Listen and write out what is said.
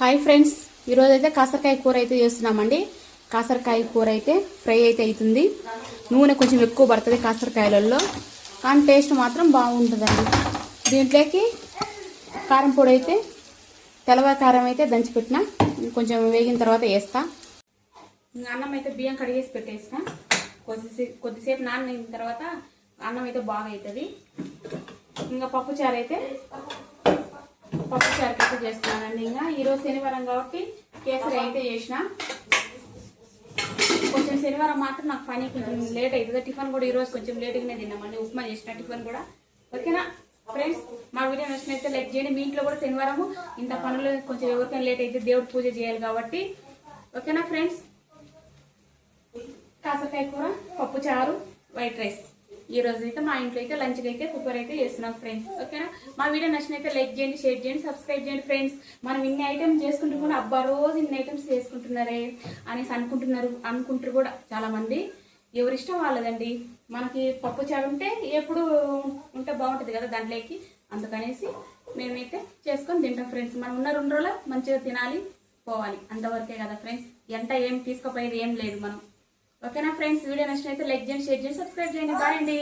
Hi friends ఈరోజు అయితే కాసరకాయ కూర అయితే చేస్తున్నామండి. కాసరకాయ కూర అయితే ఫ్రై అయితే అవుతుంది. నూనె కొంచెం ఎక్కువ పడుతుంది కాసరకాయలలో కానీ టేస్ట్ మాత్రం బాగుంటుందండి. దీంట్లోకి కారం పొడి అయితే తెల్లవారి కారం అయితే దంచిపెట్టిన కొంచెం వేగిన తర్వాత వేస్తా. ఇంకా అన్నం అయితే బియ్యం కడిగేసి పెట్టేసిన. కొద్దిసేపు కొద్దిసేపు నానిన తర్వాత అన్నం అయితే బాగా అవుతుంది. ఇంకా పప్పుచారు అయితే పప్పు అయితే అయితే చేస్తున్నానండి ఇంకా ఈరోజు శనివారం కాబట్టి కేసరి అయితే చేసిన. కొంచెం శనివారం మాత్రం నాకు పని కొంచెం లేట్ అవుతుంది. టిఫిన్ కూడా ఈరోజు కొంచెం లేట్గానే తిన్నామండి ఉప్మా చేసిన టిఫిన్ కూడా. ఓకేనా? ఫ్రెండ్స్ మా వీడియో నచ్చినైతే లైక్ చేయండి. మీ ఇంట్లో కూడా శనివారము ఇంత పనులు కొంచెం ఎవరికైనా లేట్ అయితే దేవుడు పూజ చేయాలి కాబట్టి. ఓకేనా ఫ్రెండ్స్? కాసరకాయ కూర పప్పు చారు వైట్ రైస్. ఈ రోజు అయితే మా ఇంట్లో అయితే లంచ్కి అయితే కుక్కర్ అయితే చేస్తున్నాం ఫ్రెండ్స్ ఓకేనా మా వీడియో నచ్చినైతే లైక్ చేయండి షేర్ చేయండి సబ్స్క్రైబ్ చేయండి ఫ్రెండ్స్ మనం ఇన్ని ఐటమ్స్ చేసుకుంటూ కూడా అబ్బా రోజు ఇన్ని ఐటమ్స్ చేసుకుంటున్నారే అనేసి అనుకుంటున్నారు అనుకుంటారు కూడా చాలామంది. ఎవరిష్టం వాళ్ళదండి. మనకి పప్పు చారు ఉంటే ఎప్పుడు ఉంటే బాగుంటుంది కదా దాంట్లోకి. అందుకనేసి మేమైతే చేసుకొని తింటాం ఫ్రెండ్స్ మనం ఉన్న రెండు రోజులు మంచిగా తినాలి పోవాలి. అంతవరకే కదా ఫ్రెండ్స్ ఎంత ఏం తీసుకుపోయేది ఏం లేదు మనం. ఓకేనా ఫ్రెండ్స్? వీడియో నచ్చినైతే లైక్ చేయండి షేర్ చేయండి సబ్స్క్రైబ్ చేయండి. బాయ్ అండి.